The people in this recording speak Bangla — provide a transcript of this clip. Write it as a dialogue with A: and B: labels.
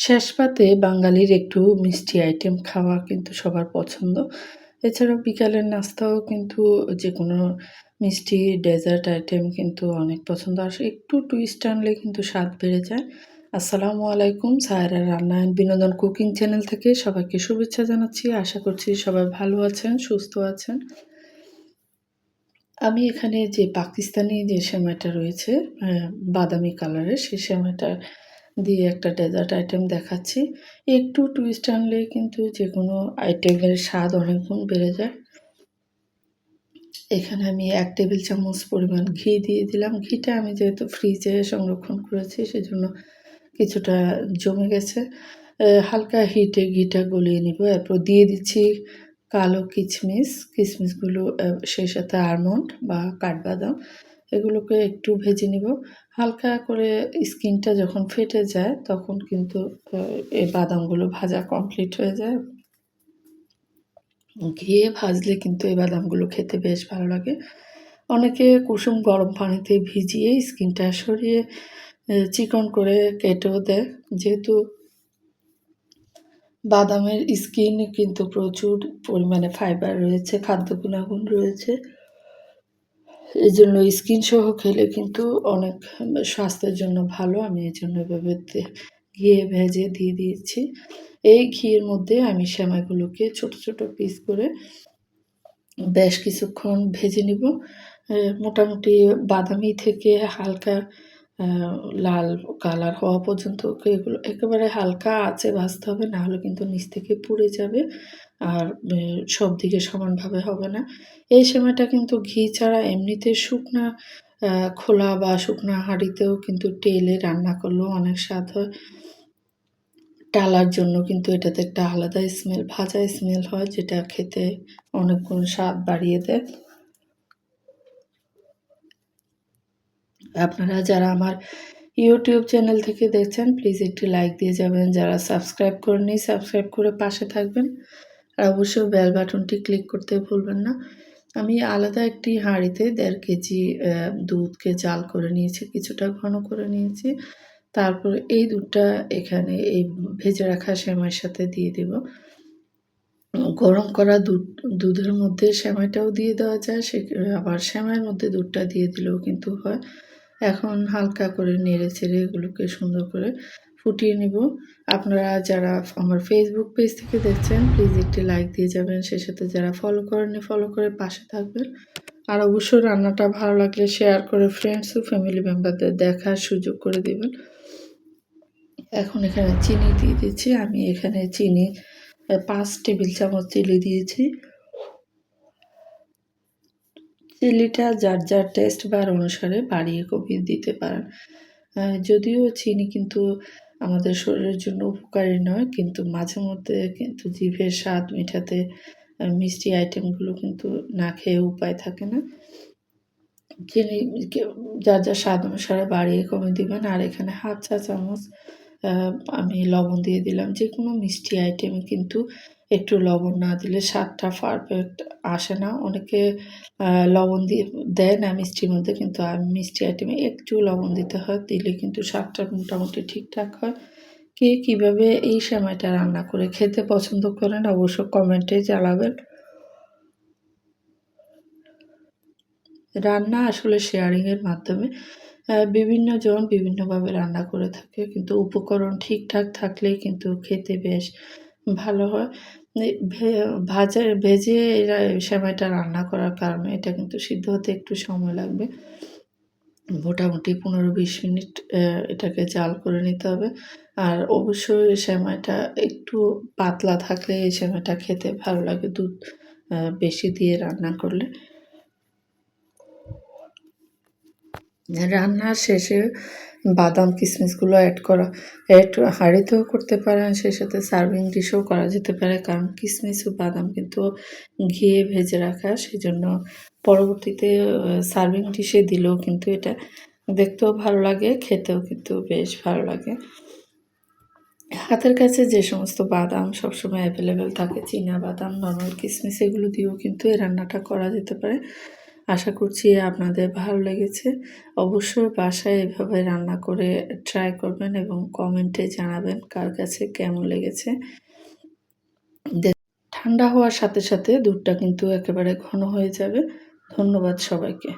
A: শেষ পাতে বাঙালির একটু মিষ্টি আইটেম খাওয়া কিন্তু সবার পছন্দ। এছাড়াও বিকালের নাস্তাও কিন্তু যে কোনো মিষ্টি ডেজার্ট আইটেম কিন্তু অনেক পছন্দ। আর একটু টুইস্ট আনলে কিন্তু স্বাদ বেড়ে যায়। আসসালামু আলাইকুম সায়রা রান্না অ্যান্ড বিনোদন কুকিং চ্যানেল থেকে সবাইকে শুভেচ্ছা জানাচ্ছি। আশা করছি সবাই ভালো আছেন, সুস্থ আছেন। আমি এখানে যে পাকিস্তানি যে সেমাইটা রয়েছে বাদামি কালারের সেই সেমাইটা দিয়ে একটা ডেজার্ট আইটেম দেখাচ্ছি। একটু টুইস্ট আনলেই কিন্তু যে কোনো আইটেমের স্বাদ অনেক গুণ বেড়ে যায়। এখানে আমি এক টেবিল চামচ পরিমাণ ঘি দিয়ে দিলাম। ঘিটা আমি যেহেতু ফ্রিজে সংরক্ষণ করেছি, সেজন্য কিছুটা জমে গেছে। হালকা হিটে ঘিটা গলিয়ে নিব। এরপর দিয়ে দিচ্ছি কালো কিচমিচ। কিচমিচগুলো সেই সাথে আলমন্ড বা কাঠবাদাম এগুলোকে একটু ভেজে নিব। হালকা করে স্কিনটা যখন ফেটে যায় তখন কিন্তু এই বাদামগুলো ভাজা কমপ্লিট হয়ে যায়। ঘিয়ে ভাজলে কিন্তু এই বাদামগুলো খেতে বেশ ভালো লাগে। অনেকে কুসুম গরম পানিতে ভিজিয়ে স্কিনটা সরিয়ে চিকন করে কেটেও দেয়। যেহেতু বাদামের স্কিন কিন্তু প্রচুর পরিমাণে ফাইবার রয়েছে, খাদ্য গুণাগুণ রয়েছে। এজন্য স্কিন সহ খেলে কিন্তু অনেক স্বাস্থ্যের জন্য ভালো। আমি এই জন্য এভাবে ঘিয়ে ভেজে দিয়ে দিয়েছি। এই ঘিয়ের মধ্যে আমি শ্যামাগুলোকে ছোট, ছোট পিস করে বেশ কিছুক্ষণ ভেজে নিব। মোটামুটি বাদামি থেকে হালকা লাল কালার হওয়া পর্যন্ত এগুলো একেবারে হালকা আঁচে ভাজতে হবে নাহলে কিন্তু নিচ থেকে পুড়ে যাবে আর সব দিকে সমানভাবে হবে না। এই সময়টা কিন্তু ঘি ছাড়া এমনিতে শুকনা খোলা বা শুকনা হাঁড়িতেও কিন্তু টেলে রান্না করলেও অনেক স্বাদ হয়। টালার জন্য কিন্তু এটাতে একটা আলাদা স্মেল ভাজা স্মেল হয়, যেটা খেতে অনেক গুণ স্বাদ বাড়িয়ে দেয়। আপনারা যারা আমার ইউটিউব চ্যানেল থেকে দেখছেন প্লিজ একটি লাইক দিয়ে যাবেন। যারা সাবস্ক্রাইব করেনি সাবস্ক্রাইব করে পাশে থাকবেন। আর অবশ্যই বেল বাটনটি ক্লিক করতে ভুলবেন না। আমি আলাদা একটি হাঁড়িতে দেড় কেজি দুধকে জাল করে নিয়েছি, কিছুটা ঘন করে নিয়েছি। তারপর এই দুধটা এখানে এই ভেজে রাখা সেমাইয়ের সাথে দিয়ে দেব। গরম করা দুধ, দুধের মধ্যে সেমাইটাও দিয়ে দেওয়া যায়। সে, আবার সেমাইয়ের মধ্যে দুধটা দিয়ে দিলেও কিন্তু হয়। এখন হালকা করে নেড়ে ছেড়ে এগুলোকে সুন্দর করে ফুটিয়ে নিব। আপনারা যারা আমার ফেসবুক পেজ থেকে দেখছেন প্লিজ একটি লাইক দিয়ে যাবেন। সে সাথে যারা ফলো করেননি ফলো করে পাশে থাকবেন। আর অবশ্যই রান্নাটা ভালো লাগলে শেয়ার করে ফ্রেন্ডস ও ফ্যামিলি মেম্বারদের দেখার সুযোগ করে দিবেন। এখন এখানে চিনি দিয়ে দিচ্ছি। আমি এখানে চিনি, পাঁচ টেবিল চামচ চিনি দিয়েছি। চিলিটা যার যার টেস্ট বার অনুসারে বাড়িয়ে কমিয়ে দিতে পারেন। যদিও চিনি কিন্তু আমাদের শরীরের জন্য উপকারী নয়, কিন্তু মাঝে মধ্যে কিন্তু জিভের স্বাদ মেটাতে মিষ্টি আইটেমগুলো কিন্তু না খেয়ে উপায় থাকে না। চিনি যার যার স্বাদ অনুসারে বাড়িয়ে কমে দিবেন। আর এখানে হাফ চা চামচ আমি লবণ দিয়ে দিলাম। যে কোনো মিষ্টি আইটেমে কিন্তু একটু লবণ না দিলে স্বাদটা পারফেক্ট আসে না। অনেকে লবণ দিয়ে দেয় না মিষ্টির মধ্যে, কিন্তু মিষ্টি আইটেমে একটু লবণ দিতে হয়, দিলে কিন্তু স্বাদটা মোটামুটি ঠিকঠাক হয়। কে কীভাবে এই সময়টা রান্না করে খেতে পছন্দ করেন অবশ্য কমেন্টে জানাবেন। রান্না আসলে শেয়ারিংয়ের মাধ্যমে বিভিন্ন জন বিভিন্নভাবে রান্না করে থাকে, কিন্তু উপকরণ ঠিকঠাক থাকলেই কিন্তু খেতে বেশ ভালো হয়। ভাজা, ভেজে এরা সেমাইটা রান্না করার কারণে এটা কিন্তু সিদ্ধ হতে একটু সময় লাগবে। মোটামুটি পনেরো বিশ মিনিট এটাকে জাল করে নিতে হবে। আর অবশ্যই সেমাইটা একটু পাতলা থাকলে এই সেমাইটা খেতে ভালো লাগে দুধ বেশি দিয়ে রান্না করলে। রান্নার শেষে বাদাম কিশমিশগুলো অ্যাড করা। অ্যাড হাঁড়িতেও করতে পারেন, সেই সাথে সার্ভিং ডিশেও করা যেতে পারে, কারণ কিশমিশ ও বাদাম কিন্তু ঘিয়ে ভেজে রাখা সেই জন্য পরবর্তীতে সার্ভিং ডিশে দিলেও কিন্তু এটা দেখতেও ভালো লাগে, খেতেও কিন্তু বেশ ভালো লাগে। হাতের কাছে যে সমস্ত বাদাম সবসময় অ্যাভেলেবেল থাকে, চীনা বাদাম নর্মাল কিশমিশ এগুলো দিয়েও কিন্তু এই রান্নাটা করা যেতে পারে। আশা করছি আপনাদের ভালো লেগেছে। অবশ্যই বাসায় এভাবে রান্না করে ট্রাই করবেন এবং কমেন্টে জানাবেন কার কাছে কেমন লেগেছে। ঠান্ডা হওয়ার সাথে সাথে দুধটা কিন্তু একেবারে ঘন হয়ে যাবে। ধন্যবাদ সবাইকে।